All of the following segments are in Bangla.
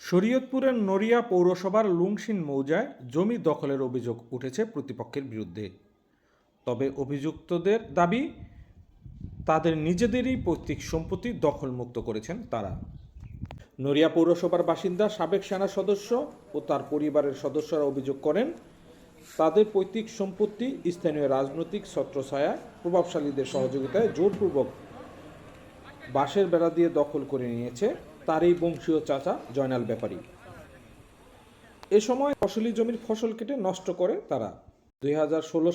শরীয়তপুরের নড়িয়া পৌরসভার লুংশিন মৌজায় জমি দখলের অভিযোগ উঠেছে প্রতিপক্ষের বিরুদ্ধে। তবে অভিযুক্তদের দাবি, তাদের নিজেদেরই পৈতৃক সম্পত্তি দখলমুক্ত করেছেন তারা। নড়িয়া পৌরসভার বাসিন্দা, সাবেক সেনা সদস্য ও তার পরিবারের সদস্যরা অভিযোগ করেন, তাদের পৈতৃক সম্পত্তি স্থানীয় রাজনৈতিক ছত্রছায়া প্রভাবশালীদের সহযোগিতায় জোরপূর্বক বাঁশের বেড়া দিয়ে দখল করে নিয়েছে তারই বংশীয় চাচা জয়নাল ব্যাপারী। এ সময় ফসলি জমির ফসল কেটে নষ্ট করে তারা। দুই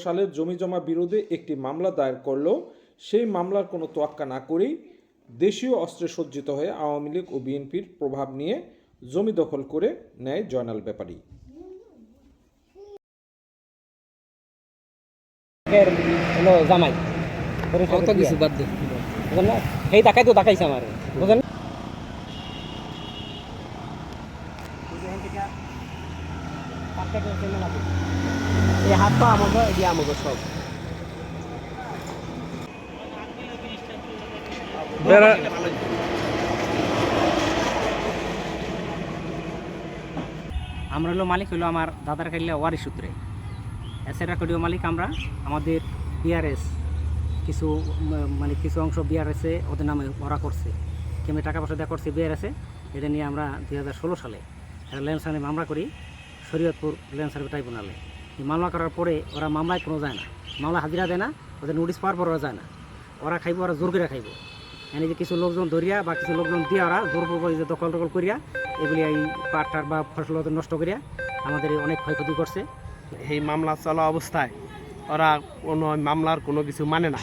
সালের জমি জমা বিরোধে একটি মামলা দায়ের করলেও সেই মামলার কোনো তোয়াক্কা না করেই দেশীয় অস্ত্রে সজ্জিত হয়ে আওয়ামী লীগ ও বিএনপির প্রভাব নিয়ে জমি দখল করে নেয় জয়নাল ব্যাপারী। জামাই। কত কিছু বাদ দে। বুঝলেন? সেই টাকাই তো দেখাইছে আমার। বুঝলেন? আমরা হলো মালিক, হলো আমার দাদার কাইলে ওয়ারি সূত্রে। এসেরা কডিও মালিক আমরা, আমাদের বিআরএস কিছু মানে কিছু অংশ বিআরএসে ওদের নামে ওরা করছে। কেমনি টাকা পয়সা দেওয়া করছে বিআরএসে এটা নিয়ে আমরা দুই হাজার ষোলো সালে ল্যান্ড মামলা করি। শরীয়তপুর ল্যান্ড সার্ভে ট্রাইব্যুনালে। মামলা করার পরে ওরা মামলায় কোনো যায় না। মামলা হাজিরা দেয় না, ওদের নোটিশ পাওয়ার পর ওরা যায় না। ওরা খাইব, ওরা জোর করে খাইব। এনে যে কিছু লোকজন ধরিয়া বা কিছু লোকজন দিয়া ওরা জোরপূর্বক যে দখল টকল করিয়া এগুলি এই পাট টাট বা ফসল নষ্ট করিয়া আমাদের অনেক ক্ষয়ক্ষতি করছে। এই মামলা চলা অবস্থায় ওরা কোনো মামলার কোনো কিছু মানে না।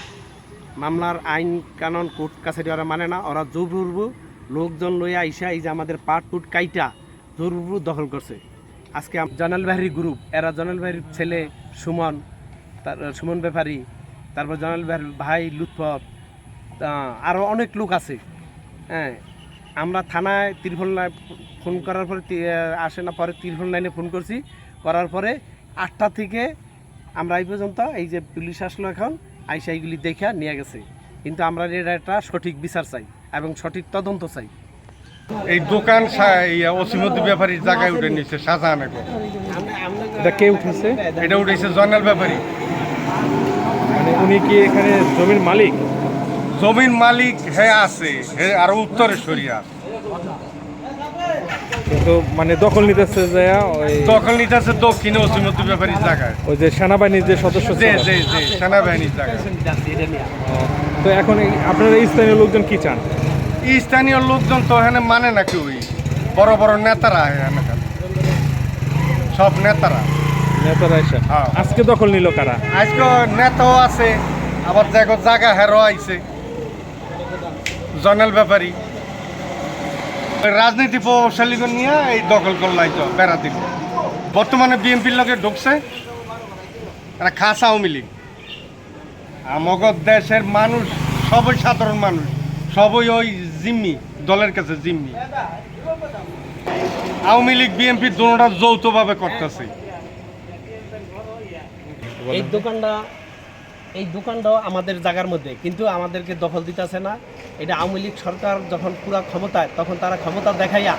মামলার আইন কানুন কোর্ট কাছারি ওরা মানে না। ওরা জোরপূর্ব লোকজন লইয়া আইসা এই যে আমাদের পাট টুট কাইটা জোরপূর্ব দখল করছে। আজকে জনাল বাহারি গ্রুপ এরা জনাল বাহারির ছেলে সুমন, তার, সুমন ব্যাপারী তারপর জনাল বাহারির ভাই লুৎফর আরও অনেক লোক আছে। হ্যাঁ আমরা থানায় ত্রিভুল লাইন ফোন করার পরে আসে না, পরে ত্রিভুল লাইনে ফোন করছি। করার পরে আটটা থেকে আমরা এই পর্যন্ত এই যে পুলিশ আসলো এখন, আইসা এইগুলি দেখে নিয়ে গেছে। কিন্তু আমরা এটা একটা সঠিক বিচার চাই এবং সঠিক তদন্ত চাই। এই দোকান অসীমতি ব্যাপারীর জায়গায় উঠে নিচ্ছে শাহজাহান এটা কে উঠেছে? এটা উঠেছে জয়নাল ব্যাপারী। মানে উনি কি এখানে জমির মালিক? জমির মালিক হ্যাঁ আছে আরও উত্তরে সরিয়া কিন্তু মানে দখল নিতেছে যে ওই দখল নিতেছে দক্ষিণে অসীমতি ব্যাপারীর জায়গায়। ওই যে সেনাবাহিনীর যে সদস্য সেনাবাহিনীর জায়গায়। তো এখন আপনারা স্থানীয় লোকজন কি চান? স্থানীয় লোকজন তো এখানে মানে না কেউই বড় বড় নেতারা এখানে সব নেতারা। নেতারা এসে। হ্যাঁ। আজকে দখল নিল কারা? আজকে নেতাও আছে আবার জায়গা জায়গা হেরো আইছে। জয়নাল ব্যাপারী। রাজনীতি প্রভাবশালীকে নিয়ে এই দখল করলাই তো বেড়া দিল। বর্তমানে বিএনপির লোকে ঢুকছে এরা খাস আওয়ামী লীগ। আমাগর দেশের মানুষ সবই সাধারণ মানুষ সবই ওই জিম্মি, দলের কাছে জিম্মি। আওয়ামী লীগ, বিএনপি দুটা যৌথভাবে করতেছে। এই দোকানটা, এই দোকানটাও আমাদের জায়গার মধ্যে, কিন্তু আমাদেরকে দখল দিতেছে না। এটা আওয়ামী লীগ সরকার যখন পুরা ক্ষমতায়, তখন তারা ক্ষমতা দেখাইয়া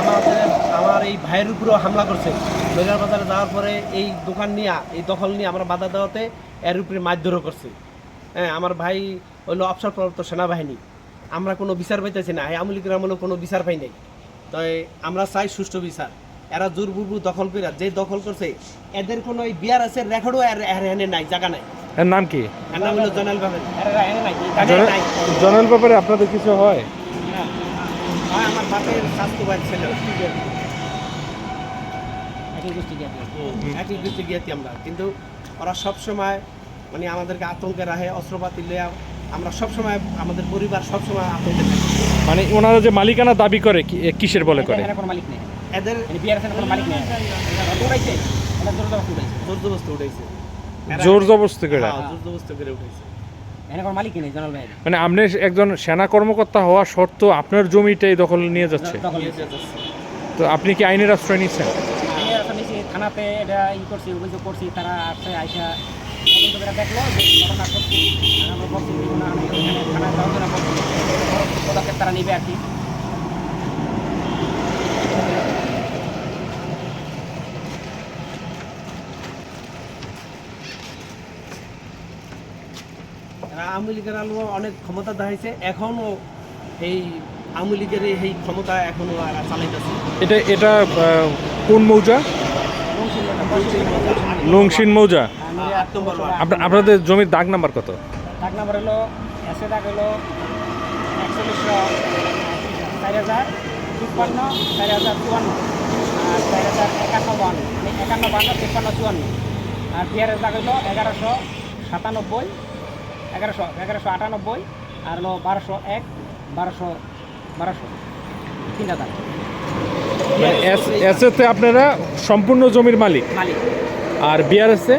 আমাদের, আমার এই ভাইয়ের উপরেও হামলা করছে। নগর বাজারে যাওয়ার পরে এই দোকান নিয়ে, এই দখল নিয়ে আমরা বাধা দেওয়াতে এর উপরে মারধরও করছে। হ্যাঁ আমার ভাই হলো অবসরপ্রাপ্ত সেনাবাহিনী। আমরা কোনো বিচার পাইতেছি না। এই আওয়ামী লীগের আমলেও কোনো বিচার পাই নাই। তাই আমরা চাই সুষ্ঠু বিচার। এরা জোরবুরবু দখল করে যে দখল করছে এদের কোনো এই বিয়ার আছে রেকর্ডও এর এর এনে নাই জায়গা নাই। এর নাম কি? এর নাম হলো জনাল বাবেন এর এনে নাই জায়গা নাই। জনের ব্যাপারে আপনাদের কিছু হয়? আমার বাপের স্বাস্থ্য বাদ ছিল। একই গোষ্ঠী একই কিছু গিয়েছি আমরা। কিন্তু ওরা সব সময় মানে আমাদেরকে আতঙ্কে রাখে অস্ত্রপাতি লইয়া আমরা সব সময় আমাদের পরিবার সব সময় আতঙ্কে মানে ওনারা যে মালিকানা দাবি করে কি- কিসের বলে করে? কোনো মালিক নেই। এদের মানে কোনো মালিক নেই? এটা এটা জোর জবরদস্তি উড়াইছে জোর জবস্তি উঠেছে জোর জবরদস্তি করে? হ্যাঁ, জোর করে উঠেছে এখানে কোনো মালিক নেই জনাল ভাই। মানে আপনি একজন সেনা কর্মকর্তা হওয়া সত্ত্বেও আপনার জমিটাই দখল নিয়ে যাচ্ছে। তো আপনি কি আইনের আশ্রয় নিচ্ছেন? থানাতে এটা ই করছি অভিযোগ করছি। তারা আসছে আইসা পদক্ষেপ আওয়ামী লীগের আলো অনেক ক্ষমতা দেখাইছে এখনও এই আওয়ামী লীগের এই ক্ষমতা এখনও চালাইতেছে। এটা এটা কোন মৌজা? নংসিন মৌজা। আপনাদের জমির দাগ নাম্বার কত? দাগ নাম্বার হলো এসে দাগ হলো একচল্লিশশো চার হাজার তিপ্পান্ন চার হাজার চুয়ান্ন আর চার হাজার একান্ন বান্ন মানে একান্ন বান্ন তিপ্পান্ন চুয়ান্ন। আর বিয়ারের দাগ হলো এগারোশো সাতানব্বই এগারোশো এগারোশো আটানব্বই আর হলো বারোশো এক বারোশো বারোশো তিনটা দাগ এসএতে আপনারা সম্পূর্ণ জমির মালিক? মালিক। আর বিয়ার আছে?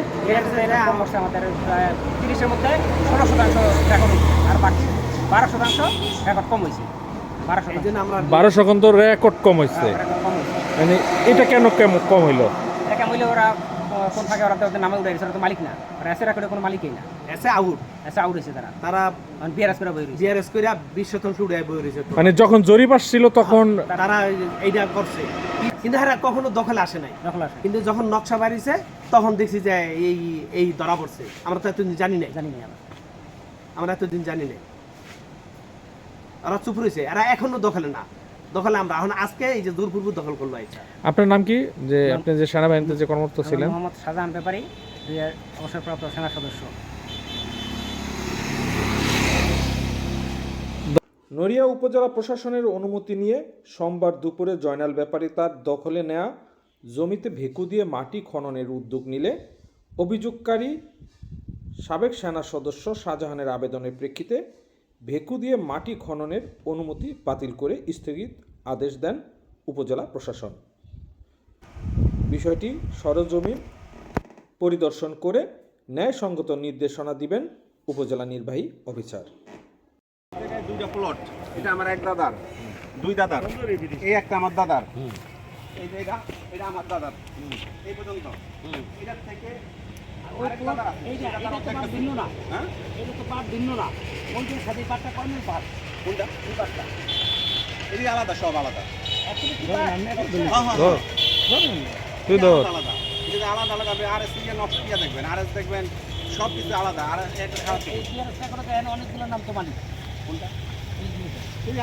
তিরিশের মধ্যে ষোলো শতাংশ আর বাকি বারো শতাংশ রেকর্ড কম হয়েছে। বারো শতাংশ। রেকর্ড কম হয়েছে। রেকর্ড কম হয়েছে। মানে এটা কেন কেমন কম হইল? এটা হইলে ওরা কোন থাকে ওরা তো নামে উঠে গেছে ওরা তো মালিক না। ওরা এসে রেকর্ডে কোনো মালিকই না। এসে আউট। এসে আউট হয়েছে তারা। তারা বিয়ারাজ করে বই রয়েছে। বিআরএস করে বিশ শতাংশ উড়ে বই রয়েছে মানে যখন জরিপ আসছিল তখন তারা এইটা করছে। কিন্তু হ্যাঁ কখনো দখলে আসে নাই। দখল আসে কিন্তু যখন নকশা বাড়িছে তখন দেখছি যে এই এই ধরা পড়ছে। আমরা তো এতদিন জানি নাই। জানি না আমরা। আমরা এতদিন জানি নাই। ওরা চুপ রয়েছে। এরা এখনও দখলে না। দখলে আমরা। এখন আজকে এই যে দূরপূর্ব দখল করল আইসা। আপনার নাম কি? যে আপনি যে সেনাবাহিনীতে যে কর্মরত ছিলেন। মোহাম্মদ শাহজাহান ব্যাপারী অবসরপ্রাপ্ত সেনা সদস্য। নড়িয়া উপজেলা প্রশাসনের অনুমতি নিয়ে সোমবার দুপুরে জয়নাল ব্যাপারী তার দখলে নেয়া জমিতে ভেকু দিয়ে মাটি খননের উদ্যোগ নিলে অভিযোগকারী সাবেক সেনা সদস্য শাহজাহানের আবেদনের প্রেক্ষিতে ভেকু দিয়ে মাটি খননের অনুমতি বাতিল করে স্থগিত আদেশ দেন উপজেলা প্রশাসন। বিষয়টি সরজমিন পরিদর্শন করে ন্যায়সঙ্গত নির্দেশনা দিবেন উপজেলা নির্বাহী অফিসার। দুইটা প্লট এটা আমার এক দাদার। দুই দাদার। এই একটা আমার দাদার। এই এটা আমার দাদার। এই পর্যন্ত। এটার থেকে ভিন্ন না। হ্যাঁ? এটা তো পাট ভিন্ন না। ওইটার সাথে পাটটা কর্মের পাট কোনটা? এই পাটটা এটি আলাদা সব আলাদা। আলাদা আলাদা। এটা আলাদা আলাদা আপনি আর এস নকশা দিয়ে দেখবেন? আর এস দেখবেন সব কিছু আলাদা। আর অনেকগুলো নাম তো মালিক। কোনটা?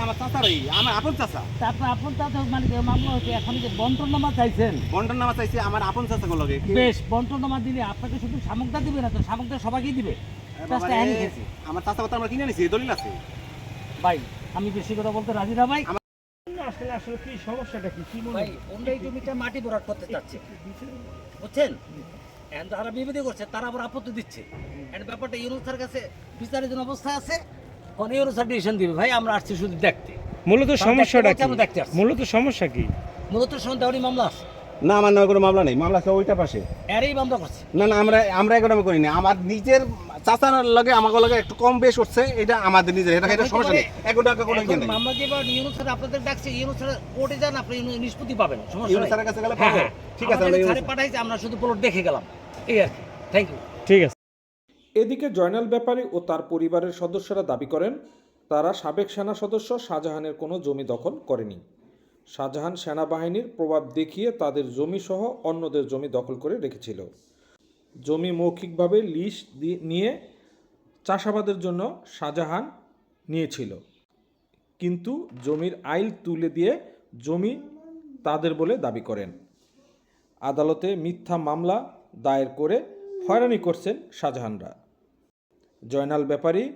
আমার চাচারই আমার আপন চাচা। তারপর আপন তাতে মানে মামলা হচ্ছে এখন যে বন্টনামা চাইছেন। বন্টন নামা চাইছে আমার আপন চাচা গুলো বেশ বন্টনামা দিলে আপনাকে শুধু সামগ্রী দিবে না তো সামগ্রী সবাইকেই দিবে। আমার চাচা কথা আমরা কিনে নিছি দলিল আছে। ভাই আমি বেশি কথা বলতে রাজি না ভাই। আসলে আসলে কি সমস্যাটা কি? কি মনে ভাই অন্য এই জমিটা মাটি ভরাট করতে চাচ্ছে। বুঝছেন? এখন করছে তারা আবার আপত্তি দিচ্ছে। ব্যাপারটা ইউনুসার কাছে বিচারাধীন অবস্থায় আছে। কোন ইউনুসার ডিসিশন দিবে? ভাই আমরা আসছি শুধু দেখতে। মূলত সমস্যাটা কি? দেখতে আসছি। মূলত সমস্যা কি? মূলত সন্দেহরই মামলা আছে। না আমার নামে কোনো মামলা নেই। মামলা আছে ওইটা পাশে। এরই মামলা করছে। না না আমরা আমরা এগুলো করিনি। আমার নিজের চাচার লাগে আমাকে লাগে একটু কম বেশ হচ্ছে। এটা আমাদের নিজের এটা এটা সমস্যা নেই। এক টাকা কোনো ইয়ে নেই। মামলা যে ইউনুসার আপনাদের ডাকছে ইউনুসার কোর্টে যান আপনি নিষ্পত্তি পাবেন। সমস্যা ইউনুস স্যারের কাছে গেলে হ্যাঁ, পাবো। হ্যাঁ। ঠিক আছে, আমরা স্যারে পাঠাইছে আমরা শুধু প্লট দেখে গেলাম। এই আর কি। থ্যাংক ইউ ঠিক আছে। এদিকে জয়নাল ব্যাপারী ও তার পরিবারের সদস্যরা দাবি করেন, তারা সাবেক সেনা সদস্য শাহজাহানের কোনো জমি দখল করেনি। শাহজাহান সেনাবাহিনীর প্রভাব দেখিয়ে তাদের জমিসহ অন্যদের জমি দখল করে রেখেছিল। জমি মৌখিকভাবে দিয়ে- নিয়ে চাষাবাদের জন্য শাহজাহান নিয়েছিল। কিন্তু জমির আইল তুলে দিয়ে জমি তাদের বলে দাবি করেন। আদালতে মিথ্যা মামলা দায়ের করে হয়রানি করছেন শাহজাহানরা। জয়নাল ব্যাপারী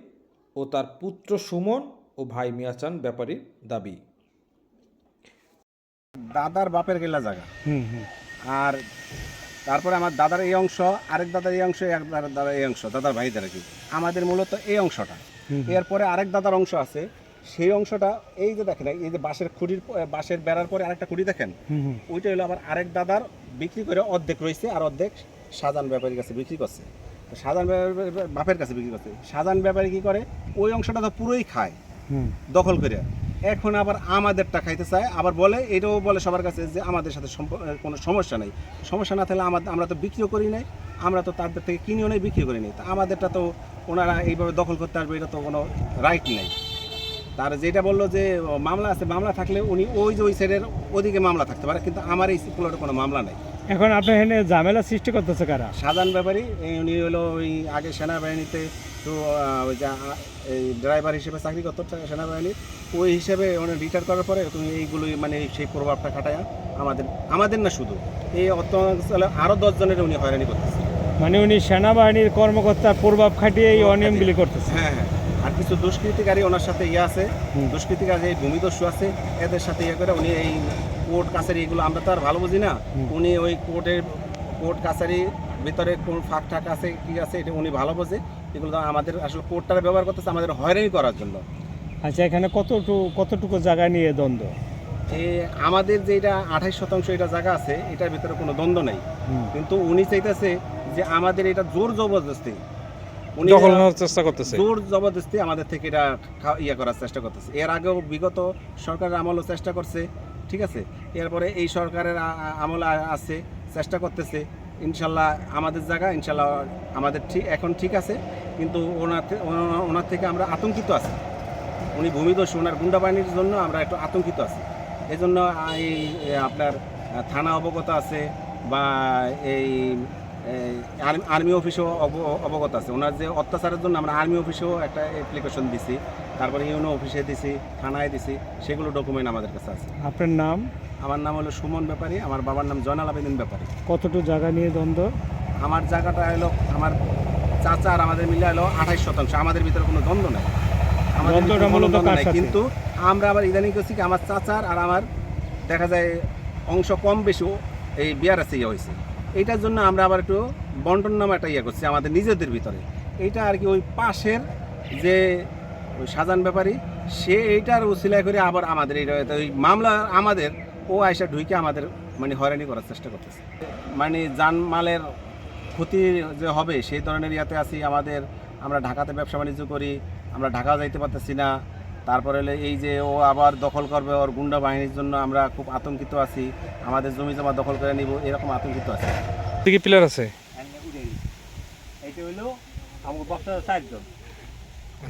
ও তার পুত্র সুমন ও ভাই মিয়াচান ব্যাপারীর দাবি। দাদার বাপের গেলা জায়গা। আর তারপরে আমার দাদার এই অংশ আরেক দাদার এই অংশ এক দাদার এই অংশ দাদার ভাইদের কি আমাদের মূলত এই অংশটা। এরপরে আরেক দাদার অংশ আছে। সেই অংশটা এই যে দেখেন এই যে বাঁশের খুঁটির প- বাঁশের বেড়ার পরে আরেকটা খুঁটি দেখেন? ওইটা হলো আবার আরেক দাদার বিক্রি করে অর্ধেক রয়েছে আর অর্ধেক সাজান ব্যাপারীর কাছে বিক্রি করছে। ব্যাপারী- বাপের কাছে বিক্রি করছে। সাজান ব্যাপারী কি করে? ওই অংশটা তো পুরোই খায়। দখল করে। এখন আবার আমাদেরটা খাইতে চায় আবার বলে এটাও বলে সবার কাছে যে আমাদের সাথে কোনো সমস্যা নেই। সমস্যা না থাকলে আমাদের আমরা তো বিক্রিও করি নাই আমরা তো তাদের থেকে কিনেও নেই বিক্রি করি নাই। তা আমাদেরটা তো ওনারা এইভাবে দখল করতে আসবে এটা তো কোনো রাইট নেই। তার যেটা বলল যে মামলা আছে মামলা থাকলে উনি ওই যে ওই সাইডের ওদিকে মামলা থাকতে পারে কিন্তু আমার এই প্লটে কোনো মামলা নেই। এখন আপনি এখানে ঝামেলা সৃষ্টি করতেছে কারা? সাধারণ ব্যাপারী এই উনি হলো ওই আগে সেনাবাহিনীতে তো ওই যে এই ড্রাইভার হিসেবে চাকরি করতো সেনাবাহিনীর। ওই হিসেবে উনি রিটায়ার করার পরে তুমি এইগুলোই মানে সেই প্রভাবটা খাটায় আমাদের আমাদের না শুধু এই অর্থ অঞ্চলে আরও দশজনের উনি হয়রানি করতেছে। মানে উনি সেনাবাহিনীর কর্মকর্তার প্রভাব খাটিয়ে। এই অনিয়মগুলি করতেছে। হ্যাঁ হ্যাঁ আর কিছু দুষ্কৃতিকারী ওনার সাথে ইয়ে আছে দুষ্কৃতিকারী এই ভূমিদস্যু আছে এদের সাথে ইয়ে করে উনি এই কোর্ট কাছারি এগুলো আমরা তো আর ভালো বুঝি না। উনি ওই কোর্টের কোর্ট কাছারি ভিতরে কোন ফাঁক ঠাক আছে কি আছে এটা উনি ভালো বোঝে। এগুলো আমাদের আসলে কোর্টটার ব্যবহার করতেছে আমাদের হয়রানি করার জন্য। আচ্ছা এখানে কতটুকু কতটুকু জায়গা নিয়ে দ্বন্দ্ব? আমাদের যে এটা আঠাইশ শতাংশ এটা জায়গা আছে এটার ভিতরে কোনো দ্বন্দ্ব নেই। কিন্তু উনি চাইতেছে যে আমাদের এটা জোর জবরদস্তি। উনি চেষ্টা করতেছে। জোর জবরদস্তি আমাদের থেকে এটা ইয়ে করার চেষ্টা করতেছে। এর আগেও বিগত সরকারের আমলও চেষ্টা করছে। ঠিক আছে? এরপরে এই সরকারের আমল আছে, চেষ্টা করতেছে। ইনশাল্লাহ আমাদের জায়গা, ইনশাল্লাহ আমাদের ঠিক, এখন ঠিক আছে। কিন্তু ওনার ওনার থেকে আমরা আতঙ্কিত আছি। উনি ভূমিদস্যু ওনার গুন্ডা বাহিনীর জন্য আমরা একটু আতঙ্কিত আছি। এই জন্য এই আপনার থানা অবগত আছে বা এই আর্মি- আর্মি অফিসেও অব- অবগত আছে। ওনার যে অত্যাচারের জন্য আমরা আর্মি অফিসেও একটা অ্যাপ্লিকেশন দিছি। তারপরে ইউনো অফিসে দিছি থানায় দিছি সেগুলো ডকুমেন্ট আমাদের কাছে আছে। আপনার নাম? আমার নাম হলো সুমন ব্যাপারী আমার বাবার নাম জয়নাল আবেদিন ব্যাপারী। কতটুকু জায়গা নিয়ে দ্বন্দ্ব? আমার জায়গাটা হলো আমার চাচা আর আমাদের মিলে হলো আঠাইশ শতাংশ। আমাদের ভিতরে কোনো দ্বন্দ্ব নাই। আমাদের? কিন্তু আমরা আবার ইদানিং করছি কি আমার চাচার আর আমার দেখা যায় অংশ কম বেশি এই বিয়ার আছে ইয়ে হয়েছে। এইটার জন্য আমরা আবার একটু বন্টন নামে একটা ইয়ে করছি, আমাদের নিজেদের ভিতরে। এইটা আর কি ওই পাশের যে ওই সাজান ব্যাপারী, সে এইটার উসিলায় করে আবার আমাদের এইটা ওই মামলা আমাদের, ও আয়সা ঢুকে আমাদের মানে হয়রানি করার চেষ্টা করতেছে। মানে জানমালের ক্ষতি যে হবে, সেই ধরনের ইয়াতে আছি, আমাদের আমরা ঢাকাতে ব্যবসা বাণিজ্য করি, আমরা ঢাকা যাইতে পারতেছি না। তারপরে হলে এই যে ও আবার দখল করবে ওর গুন্ডা বাহিনীর জন্য আমরা খুব আতঙ্কিত আছি। আমাদের জমি জমা দখল করে নিব এরকম আতঙ্কিত আছে। কি প্লেয়ার আছে? হলো আমার বক্তা চারজন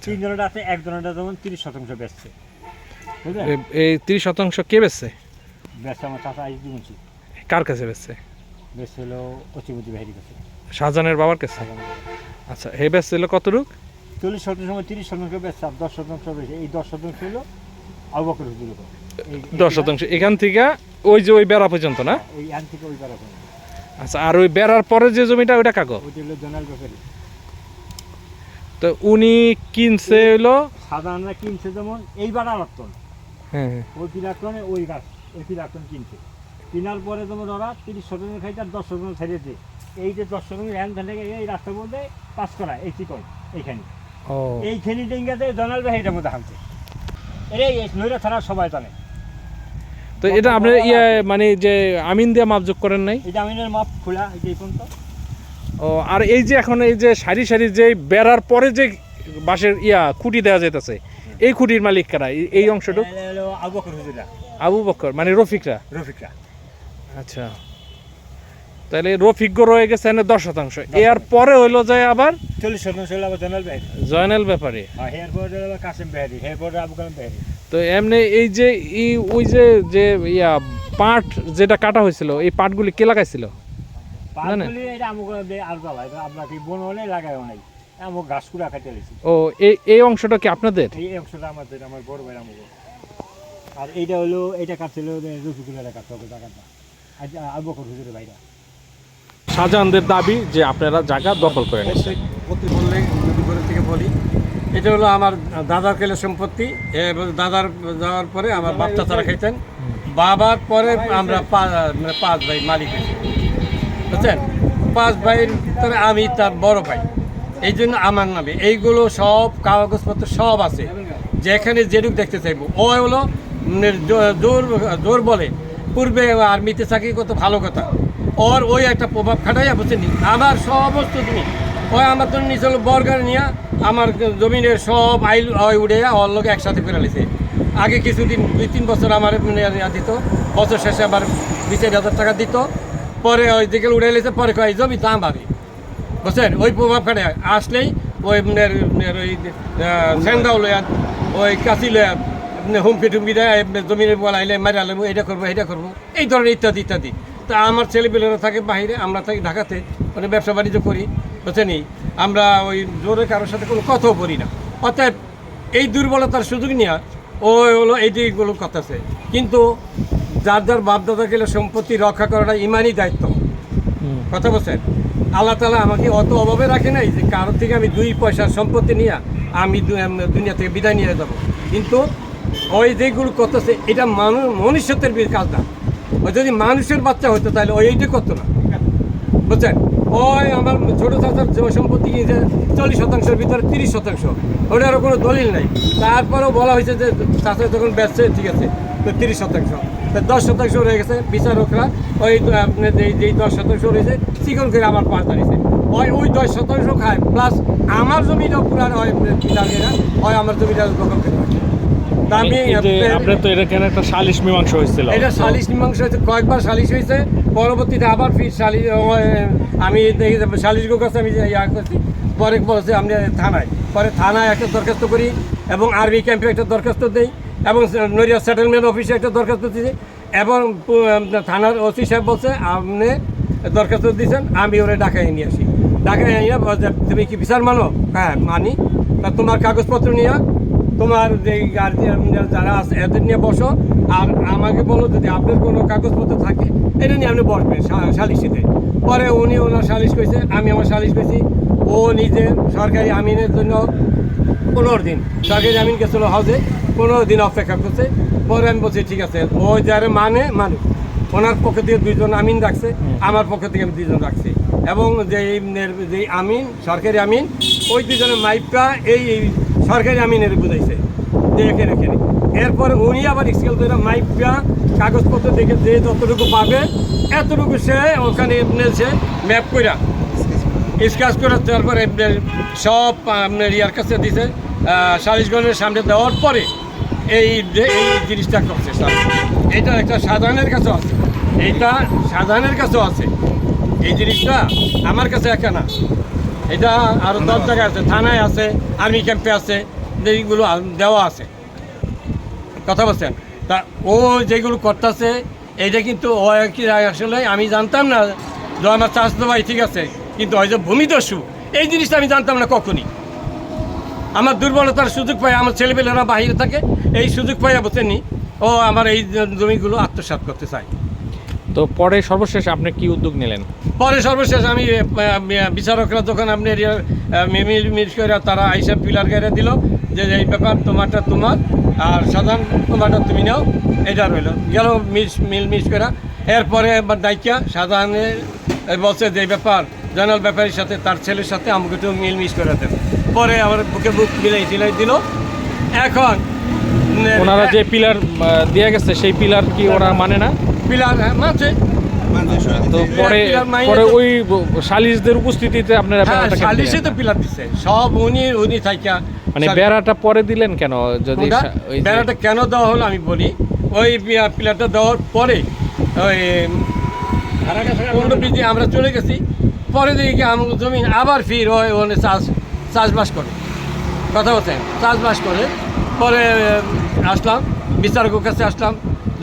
তিনজনটা আছে একজনটা যেমন তিরিশ শতাংশ বেচছে। এই তিরিশ শতাংশ কে বেচছে? বেচছে আমার চাচা কার কাছে বেচছে? বেচছে হলো অচিমতি বাহিরি কাছে। শাহজাহানের বাবার কাছে? আচ্ছা হে কতটুক? চল্লিশ শতাংশ তিরিশ শতাংশ আর দশ শতাংশ বেচে এই দশ শতাংশ হলো আবু বকর হুজুর দশ শতাংশ। এখান থেকে ওই যে ওই বেড়া পর্যন্ত না? এই আন থেকে ওই পারা করে আচ্ছা আর ওই বেড়ার পরে যে জমিটা ওইটা কাকো? হলো তো উনি কিনছে হইল সাধারণ কিনছে যেমন এই বাড়া না হ্যাঁ হ্যাঁ। ওই পিলাক্টনে ওই গাছ ওই পিলাক্টন কিনছে। কেনার পরে তোমার ওরা তিরিশ শতাংশ খাইতে আর দশ শতাংশ ছাড়িয়েছে। এই যে দশ শতাংশ থেকে এই রাস্তার মধ্যে পাস করা এই চিকন এইখানে। ও। এইখানে ডেঙ্গাতে জনাল ভাই মধ্যে হামছে এরে নৈরা থানা সবাই জানে। তো এটা আপনার ইয়ে মানে যে আমিন দিয়ে মাপযোগ করেন নাই? এই জামিনের মাপ খোলা এই যে পর্যন্ত। ও আর এই যে এখন এই যে সারি সারি যে বেড়ার পরে যে বাঁশের ইয়া খুঁটি দেওয়া যেতেছে এই খুঁটির মালিক কারা? এই- এই অংশটুক আবু বকর আবু বক্কর মানে রফিকরা? রফিকরা। আচ্ছা। তাহলে রফিক রয়ে গেছে এনে দশ শতাংশ। এর পরে হইল যায় আবার চল্লিশ শতাংশ হলো আবার জয়নাল ব্যাপারে। আর হেয়ার পরে হলো কাসিম বেহারি হেয়ার পরে আবু কালাম বেহারি। তো এমনি এই যে এই ওই যে যে ইয়া পাট যেটা কাটা হয়েছিল এই পাটগুলি কে লাগাইছিল? ও এই এই অংশটা কি আপনাদের? এই অংশটা আমাদের আমার বড় ভাই আমুক আর এইটা হলো এটা কাটছিল রফিকুলের হবে টাকাটা আজ আবু হুজুরের ভাইরা শাহজাহানদের দাবি যে আপনারা জায়গা দখল করে থেকে বলি। এটা হলো আমার দাদার কেলে সম্পত্তি দাদার যাওয়ার পরে আমার বাপ চাচারা খাইতেন বাবার পরে আমরা মানে পাঁচ ভাই মালিক বুঝছেন? পাঁচ ভাইয়ের ভিতরে আমি তার বড় ভাই। এই জন্য আমার নামে এইগুলো সব কাগজপত্র সব আছে। যেখানে যেটুক দেখতে চাইব। ও হলো জো- জোর জোর বলে, পূর্বে আর্মিতে চাকরি কত ভালো কথা। ওর ওই একটা প্রভাব খাটাইয়া বুঝছেন আমার সমস্ত জিনিস ওই আমার তো নিচে হলো বর্গার নিয়ে আমার জমিনের সব আইল, ওই উড়ে ওর লোক একসাথে ফেরা লিছে। আগে কিছুদিন, দুই, তিন বছর আমার মানে দিত। বছর শেষে আবার চার হাজার টাকা দিত। পরে ওই দিকে উড়ে লিছে, পরে কয় জমি দাম বাড়ে বুঝছেন? ওই প্রভাব খাটে আসলেই ওই আপনার আপনার ওই স্যান্ডাও লয়া ওই কাশি লয়া হুমকি টুমকি দেয় আপনার জমিনে বলাইলে মারালে এটা করব এটা করব, এই ধরনের ইত্যাদি ইত্যাদি। তা আমার ছেলেপেলেরা থাকে বাইরে, আমরা থাকি ঢাকাতে মানে ব্যবসা বাণিজ্য করি, বুঝছেনি আমরা ওই জোরে কারোর সাথে কোনো কথাও বলি না। অতএব এই দুর্বলতার সুযোগ নিয়ে ও হলো এই দিকগুলো কথাছে কিন্তু যার যার বাপদাদা গেলে সম্পত্তি রক্ষা করাটা ইমানই দায়িত্ব। কথা বলছেন? আল্লাহ তালা আমাকে অত অভাবে রাখে নাই যে কারোর থেকে আমি দুই পয়সার সম্পত্তি নিয়ে আমি দুনিয়া থেকে বিদায় নিয়ে যাব। কিন্তু ওই যেগুলো করতেছে এটা মানুষ মনুষ্যত্বের কাজ না। ওই যদি মানুষের বাচ্চা হতো তাহলে ওই এইটা করতো না। বুঝছেন? ওই আমার ছোটো চাচার জমি সম্পত্তি কিনেছে চল্লিশ শতাংশের ভিতরে তিরিশ শতাংশ। ওটারও কোনো দলিল নাই। তারপরেও বলা হয়েছে যে চাচা যখন বেচছে, ঠিক আছে, তো তিরিশ শতাংশ। তো দশ শতাংশ রয়ে গেছে বিচারকরা। ওই আপনার যেই যেই দশ শতাংশ রয়েছে, চিকন করে আমার পাঁচ দাঁড়িয়েছে। ওই ওই দশ শতাংশ খায় প্লাস আমার জমিটাও পুরা হয় পিলারেরা হয় আমার জমিটা দখল করে রাখে। তা এটা কেন একটা সালিশ মীমাংসা হয়েছিল? এটা সালিশ মীমাংস হয়েছে কয়েকবার সালিশ হয়েছে পরবর্তীতে আবার ফির সালিশ আমি সালিশগো কাছে আমি ইয়া করছি পরে বলছে আমি থানায়। পরে থানায় একটা দরখাস্ত করি এবং আরবি ক্যাম্পে একটা দরখাস্ত দেই এবং নড়িয়া সেটেলমেন্ট অফিসে একটা দরখাস্ত দিয়েছি এবং থানার ওসি সাহেব বলছে আপনি দরখাস্ত দিয়েছেন আমি ওরে ঢাকায় নিয়ে আসি। ঢাকায় নিয়ে তুমি কি বিচার মানো হ্যাঁ মানি। তা তোমার কাগজপত্র নিয়ে তোমার যে গার্জিয়ান যারা আছে এদের নিয়ে বসো। আর আমাকে বলো যদি আপনার কোনো কাগজপত্র থাকে এটা নিয়ে আপনি বসবেন সালিশিতে। পরে উনি ওনার সালিশ করেছে আমি আমার সালিশ করেছি। ও নিজে সরকারি আমিনের জন্য পনেরো দিন সরকারি আমিন গেছিল হাউসে পনেরো দিন অপেক্ষা করছে। পরে আমি বলছি ঠিক আছে ও যারা মানে মানে ওনার পক্ষ থেকে দুইজন আমিন রাখছে আমার পক্ষ থেকে আমি দুইজন রাখছি। এবং যে আমিন সরকারি আমিন ওই দুজনের মাইপটা এই এই সরকারি আমিনের বুঝাইছে যে এখানে এখানে এরপরে উনি আবার স্কেল ধরে মাইপটা কাগজপত্র দেখে যে যতটুকু পাবে, এতটুকু সে ওখানে সে ম্যাপ কইরা স্কাচ করে তারপরে সব ইয়ার কাছে দিছে। সালিশগণের সামনে দেওয়ার পরে এই এই জিনিসটা করছে স্যার। এটা একটা সাধারণের কাছেও আছে। এইটা সাধারণের কাছেও আছে। এই জিনিসটা আমার কাছে একা না। এটা আরও দশ জায়গায় আছে থানায় আছে আর্মি ক্যাম্পে আছে এইগুলো দেওয়া আছে। কথা বলছেন? তা ও যেগুলো করতেছে এইটা কিন্তু ও আসলে আমি জানতাম না যে আমার চাষ তো ভাই ঠিক আছে কিন্তু ওই যে ভূমিদস্যু এই জিনিসটা আমি জানতাম না কখনই। আমার দুর্বলতার সুযোগ পাই আমার ছেলেপেলেরা বাহিরে থাকে এই সুযোগ পাইয়া বসেনি ও আমার এই জমিগুলো আত্মসাৎ করতে চায়। তো পরে সর্বশেষ আপনি কি উদ্যোগ নিলেন? পরে সর্বশেষ আমি বিচারকরা যখন আপনার মিস করে তারা আইসা পিলার গাড়ি দিল যে এই ব্যাপার তোমারটা তোমার আর সাধারণ তোমারটা তুমি নাও এটা রইল। গেল মিস মিল মিস করা এরপরে দায়িকা সাধারণের বলছে যে ব্যাপার জেনারেল ব্যাপারীর সাথে তার ছেলের সাথে আমাকে একটু মিল মিস করে দেন। পরে আমার বুকে বুক মিলাই টিলাই দিল। এখন ওনারা যে পিলার দিয়ে গেছে সেই পিলার কি ওরা মানে না? পিলার হ্যাঁ, মানছে তো পরে পরে ওই সালিশদের উপস্থিতিতে আপনারা হ্যাঁ সালিশে তো পিলার দিচ্ছে সব উনি উনি থাইকা মানে বেড়াটা পরে দিলেন কেন? যদি বেড়াটা কেন দেওয়া হলো আমি বলি। ওই পিলারটা দেওয়ার পরে ওই পনেরো দিন আমরা চলে গেছি। পরে দেখি আমার জমি আবার ফির ওই ওখানে চাষ চাষবাস করে। কথা বলছেন? চাষবাস করে। পরে আসলাম বিচারকের কাছে আসলাম।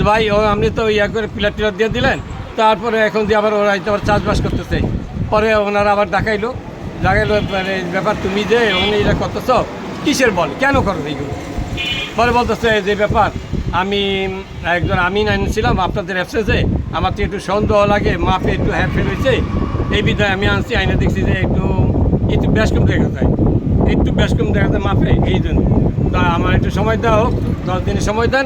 ভাই, ও আপনি তো ইয়া করে পিলার টিলার দিয়ে দিলেন, তারপরে এখন দিয়ে আবার ওরা আবার চাষবাস করতেছে। পরে ওনারা আবার ডাকাইলো ডাকাইলো মানে ব্যাপার তুমি যে ওখানে এটা করতেছ, কিসের বল? কেন করো এইগুলো? পরে বলতেছে যে ব্যাপার, আমি একজন আমিন আনছিলাম আপনাদের অ্যাপসেসে আমার তো একটু সন্দেহ লাগে, মাপে একটু হ্যাপে হয়েছে। এই বিধায় আমি আনছি, আইনে দেখছি যে একটু একটু বেশ কম দেখা যায়, একটু বেশ কম দেখা যায় মাপে, এই জন্য। তা আমার একটু সময় দেওয়া হোক, দশ দিনের সময় দেন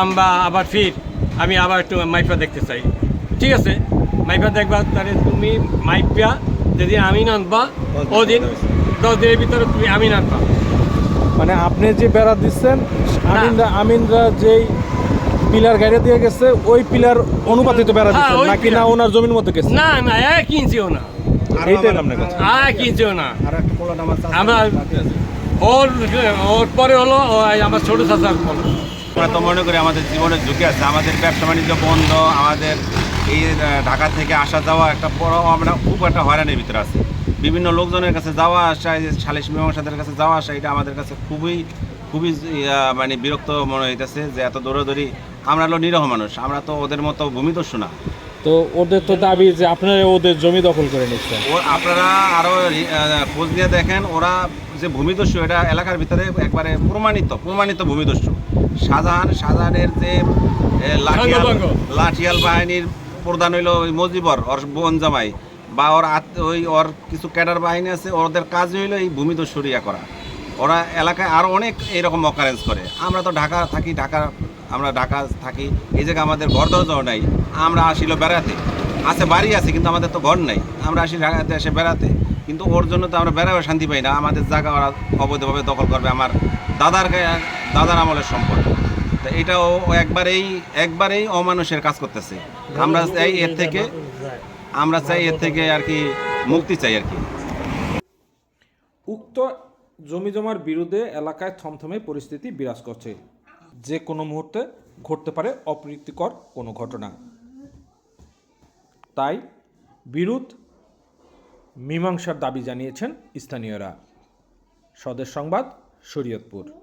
আমরা আবার ফির আমি আবার একটু মাইফা দেখতে চাই। ঠিক আছে? মাইফা দেখবা তাহলে তুমি মাইফা যদি আমিন আনবা ওদিন দশ দিনের ভিতরে তুমি আমিন আনবা মানে আপনি যে বেড়া দিচ্ছেন আমিনরা আমিনরা যেই পিলার গাড়ি দিয়ে গেছে ওই পিলার অনুপাতিত বেড়া হ্যাঁ, দিচ্ছেন নাকি না ওনার জমির মধ্যে গেছে? না না এক ইঞ্চিও না। এইটাই আপনার কথা। আর কিনছেও না। আর একটা পোলাট আমার ওর ওর পরে হলো আমার ছোট চাচার আমরা তো মনে করি আমাদের জীবনের ঝুঁকি আছে। আমাদের ব্যবসা বাণিজ্য বন্ধ আমাদের এই ঢাকা থেকে আসা যাওয়া একটা বড় আমরা খুব একটা হয়রানির ভিতরে আছে। বিভিন্ন লোকজনের কাছে যাওয়া আসা সালিশ মীমাংসাদের কাছে যাওয়া আসা এটা আমাদের কাছে খুবই খুবই মানে বিরক্ত মনে হইতেছে যে এত দৌড়াদৌড়ি আমরা হলো নিরহ মানুষ আমরা তো ওদের মতো ভূমিদস্যু না। তো ওদের তো দাবি যে আপনারা ওদের জমি দখল করে নিচ্ছেন। ও আপনারা আরও খোঁজ নিয়ে দেখেন ওরা যে ভূমিদস্যু এটা এলাকার ভিতরে একবারে প্রমাণিত প্রমাণিত ভূমিদস্যু। শাহজাহান শাহজাহানের যে লাঠিয়াল লাঠিয়াল বাহিনীর প্রধান হইল ওই মজিবর ওর বোন জামাই। বা ওর ওই ওর কিছু ক্যাডার বাহিনী আছে ওদের কাজ হইল এই ভূমিদস্যুরিয়া করা। ওরা এলাকায় আরও অনেক এরকম অকারেন্স করে। আমরা তো ঢাকা থাকি ঢাকা আমরা ঢাকা থাকি এই জায়গায় আমাদের ঘর দরজাও নাই। আমরা আসিল বেড়াতে। আছে বাড়ি আছে কিন্তু আমাদের তো ঘর নাই। আমরা আসি ঢাকাতে এসে বেড়াতে। কিন্তু ওর জন্য তো আমরা বেড়াও শান্তি পাই না। আমাদের জায়গা ওরা অবৈধভাবে দখল করবে আমার দাদার গায়ে- দাদার আমলের সম্পদ। তো এটাও একবারেই একবারেই অমানুষের কাজ করতেছে। আমরা চাই এর থেকে আমরা চাই এর থেকে আর কি মুক্তি চাই আর কি। উক্ত জমি জমার বিরুদ্ধে এলাকায় থমথমে পরিস্থিতি বিরাজ করছে। যে কোনো মুহূর্তে ঘটতে পারে অপ্রীতিকর কোনো ঘটনা। তাই বিরোধ মীমাংসার দাবি জানিয়েছেন স্থানীয়রা। স্বদেশ সংবাদ শরীয়তপুর।